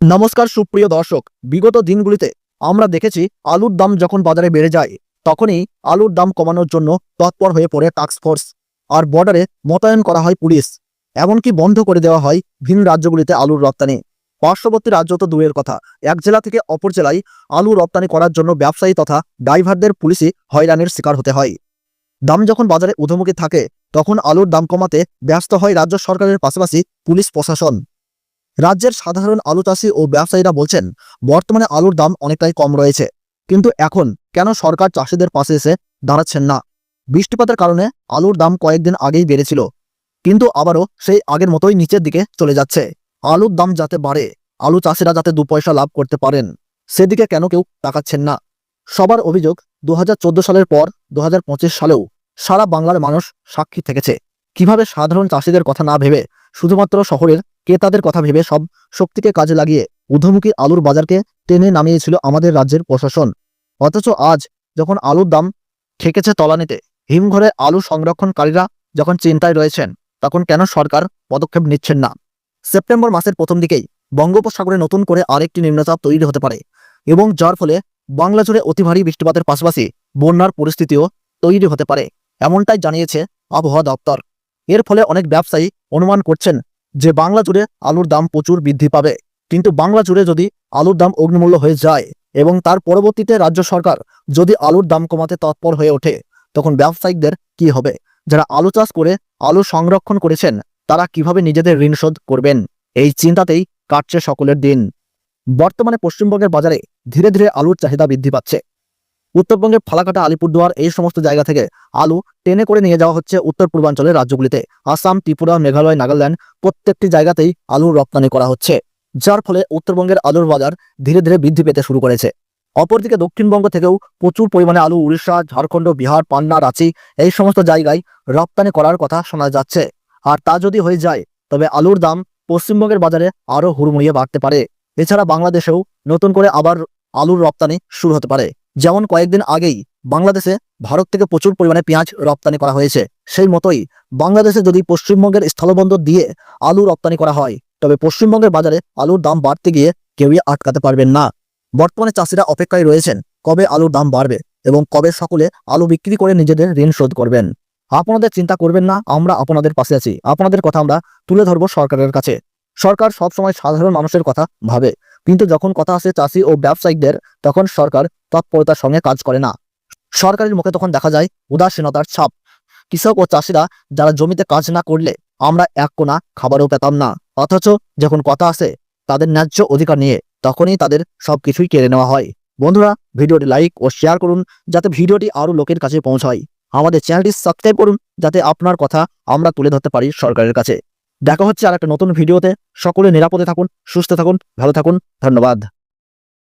নমস্কার সুপ্রিয় দর্শক, বিগত দিনগুলিতে আমরা দেখেছি আলুর দাম যখন বাজারে বেড়ে যায়, তখনই আলুর দাম কমানোর জন্য তৎপর হয়ে পড়ে টাস্কফোর্স আর বর্ডারে মোতায়েন করা হয় পুলিশ। এমনকি বন্ধ করে দেওয়া হয় ভিন রাজ্যগুলিতে আলুর রপ্তানি। পার্শ্ববর্তী রাজ্য তো দূরের কথা, এক জেলা থেকে অপর জেলায় আলু রপ্তানি করার জন্য ব্যবসায়ী তথা ড্রাইভারদের পুলিশই হয়রানির শিকার হতে হয়। দাম যখন বাজারে ঊর্ধ্বমুখী থাকে, তখন আলুর দাম কমাতে ব্যস্ত হয় রাজ্য সরকারের পাশাপাশি পুলিশ প্রশাসন। রাজ্যের সাধারণ আলু চাষি ও ব্যবসায়ীরা বলছেন, বর্তমানে আলুর দাম অনেকটাই কম রয়েছে। কিন্তু এখন কেন সরকার চাষিদের পাশে এসে দাঁড়াচ্ছেন না? বৃষ্টিপাতের কারণে আলুর দাম কয়েকদিন আগেই বেড়েছিল, কিন্তু আবারও সেই আগের মতোই নিচের দিকে চলে যাচ্ছে। আলুর দাম যাতে বাড়ে, আলু চাষিরা যাতে দু পয়সা লাভ করতে পারেন, সেদিকে কেন কেউ তাকাচ্ছেন না? সবার অভিযোগ দু হাজার চোদ্দ সালের পর দু হাজার পঁচিশ সালেও সারা বাংলার মানুষ সাক্ষী থেকেছে। কীভাবে সাধারণ চাষিদের কথা না ভেবে শুধুমাত্র শহরের ক্রেতাদের কথা ভেবে সব শক্তিকে কাজে লাগিয়ে ঊর্ধ্বমুখী আলুর বাজারকে টেনে নামিয়েছিল আমাদের রাজ্যের প্রশাসন। অথচ আজ যখন আলুর দাম ঠেকেছে তলানিতে, হিমঘরে আলু সংরক্ষণকারীরা যখন চিন্তায় রয়েছেন, তখন কেন সরকার পদক্ষেপ নিচ্ছেন না? সেপ্টেম্বর মাসের প্রথম দিকেই বঙ্গোপসাগরে নতুন করে আরেকটি নিম্নচাপ তৈরি হতে পারে এবং যার ফলে বাংলা জুড়ে অতি ভারী বৃষ্টিপাতের পাশাপাশি বন্যার পরিস্থিতিও তৈরি হতে পারে, এমনটাই জানিয়েছে আবহাওয়া দপ্তর। এর ফলে অনেক ব্যবসায়ী অনুমান করছেন যে বাংলা জুড়ে আলুর দাম প্রচুর বৃদ্ধি পাবে। কিন্তু বাংলা জুড়ে যদি আলুর দাম অগ্নিমূল্য হয়ে যায় এবং তার পরবর্তীতে রাজ্য সরকার যদি আলুর দাম কমাতে তৎপর হয়ে ওঠে, তখন ব্যবসায়িকদের কি হবে? যারা আলু চাষ করে আলু সংরক্ষণ করেছেন, তারা কীভাবে নিজেদের ঋণ শোধ করবেন? এই চিন্তাতেই কাটছে সকলের দিন। বর্তমানে পশ্চিমবঙ্গের বাজারে ধীরে ধীরে আলুর চাহিদা বৃদ্ধি পাচ্ছে। উত্তরবঙ্গের ফালাকাটা আলিপুরদুয়ার এই সমস্ত জায়গা থেকে আলু টেনে করে নিয়ে যাওয়া হচ্ছে উত্তর পূর্বাঞ্চলের রাজ্যগুলিতে। আসাম, ত্রিপুরা, মেঘালয়, নাগাল্যান্ড প্রত্যেকটি জায়গাতেই আলুর রপ্তানি করা হচ্ছে, যার ফলে উত্তরবঙ্গের আলুর বাজার ধীরে ধীরে বৃদ্ধি পেতে শুরু করেছে। অপরদিকে দক্ষিণবঙ্গ থেকেও প্রচুর পরিমাণে আলু উড়িষ্যা, ঝাড়খণ্ড, বিহার, পান্না, রাঁচি এই সমস্ত জায়গায় রপ্তানি করার কথা শোনা যাচ্ছে। আর তা যদি হয়ে যায়, তবে আলুর দাম পশ্চিমবঙ্গের বাজারে আরও হুড়মুড়িয়ে বাড়তে পারে। এছাড়া বাংলাদেশেও নতুন করে আবার আলুর রপ্তানি শুরু হতে পারে। যেমন কয়েকদিন আগেই বাংলাদেশে ভারত থেকে প্রচুর পরিমাণে পেঁয়াজ রপ্তানি করা হয়েছে, সেই মতোই বাংলাদেশে যদি পশ্চিমবঙ্গের স্থলবন্দর দিয়ে আলু রপ্তানি করা হয়, তবে পশ্চিমবঙ্গের বাজারে আলুর দাম বাড়তে গিয়ে কেউই আটকাতে পারবেন না। বর্তমানে চাষিরা অপেক্ষায় রয়েছেন কবে আলুর দাম বাড়বে এবং কবে সকলে আলু বিক্রি করে নিজেদের ঋণ শোধ করবেন। আপনাদের চিন্তা করবেন না, আমরা আপনাদের পাশে আছি। আপনাদের কথা আমরা তুলে ধরবো সরকারের কাছে। সরকার সবসময় সাধারণ মানুষের কথা ভাবে। কিন্তু যখন কথা আসে চাষি ও ব্যবসায়ীদের, তখন সরকার তৎপরতার সঙ্গে কাজ করে না। সরকারের মুখে তখন দেখা যায় উদাসীনতার ছাপ। কৃষক ও চাষিরা যারা জমিতে কাজ না করলে আমরা এক কোনা খাবারও পেতাম না। অথচ যখন কথা আসে তাদের ন্যায্য অধিকার নিয়ে, তখনই তাদের সবকিছুই কেড়ে নেওয়া হয়। বন্ধুরা, ভিডিওটি লাইক ও শেয়ার করুন যাতে ভিডিওটি আরও লোকের কাছে পৌঁছায়। আমাদের চ্যানেলটি সাবস্ক্রাইব করুন যাতে আপনার কথা আমরা তুলে ধরতে পারি সরকারের কাছে। দেখা হচ্ছে আর একটা নতুন ভিডিওতে। সকলে নিরাপদে থাকুন সুস্থ থাকুন ভালো থাকুন ধন্যবাদ।